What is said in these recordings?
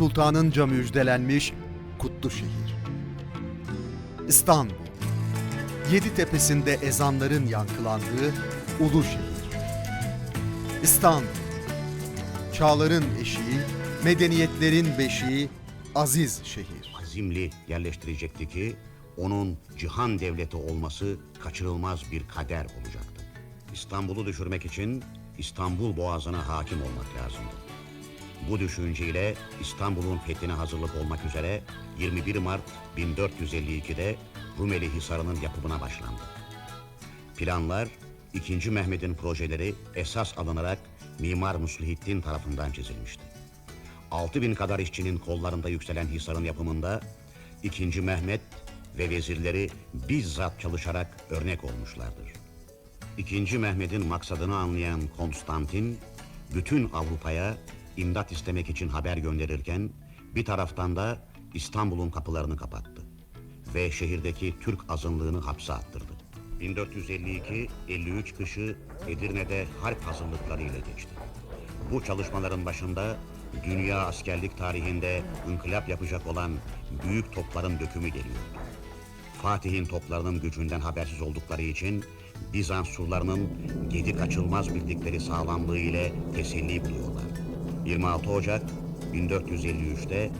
sultanınca müjdelenmiş kutlu şehir. İstanbul. Yedi tepesinde ezanların yankılandığı ulu şehir. İstanbul. Çağların eşiği, medeniyetlerin beşiği, aziz şehir. azimli yerleştirecekti ki onun cihan devleti olması kaçırılmaz bir kader olacaktı. İstanbul'u düşürmek için İstanbul Boğazı'na hakim olmak lazımdı. Bu düşünceyle İstanbul'un fethine hazırlık olmak üzere 21 Mart 1452'de Rumeli Hisarı'nın yapımına başlandı. Planlar 2. Mehmet'in projeleri esas alınarak Mimar Muslihiddin tarafından çizilmişti. 6000 kadar işçinin kollarında yükselen Hisar'ın yapımında 2. Mehmet ve vezirleri bizzat çalışarak örnek olmuşlardır. 2. Mehmet'in maksadını anlayan Konstantin, bütün Avrupa'ya imdat istemek için haber gönderirken bir taraftan da İstanbul'un kapılarını kapattı ve şehirdeki Türk azınlığını hapse attırdı. 1452-53 kışı Edirne'de harp hazırlıklarıyla geçti. Bu çalışmaların başında dünya askerlik tarihinde inkılap yapacak olan büyük topların dökümü geliyordu. Fatih'in toplarının gücünden habersiz oldukları için Bizans surlarının gedi kaçılmaz bildikleri sağlamlığı ile teselli buluyorlar. 26 Ocak 1453'te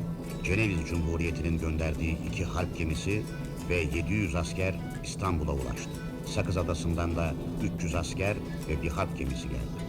Ceneviz Cumhuriyeti'nin gönderdiği iki harp gemisi ve 700 asker İstanbul'a ulaştı. Sakız Adası'ndan da 300 asker ve bir harp gemisi geldi.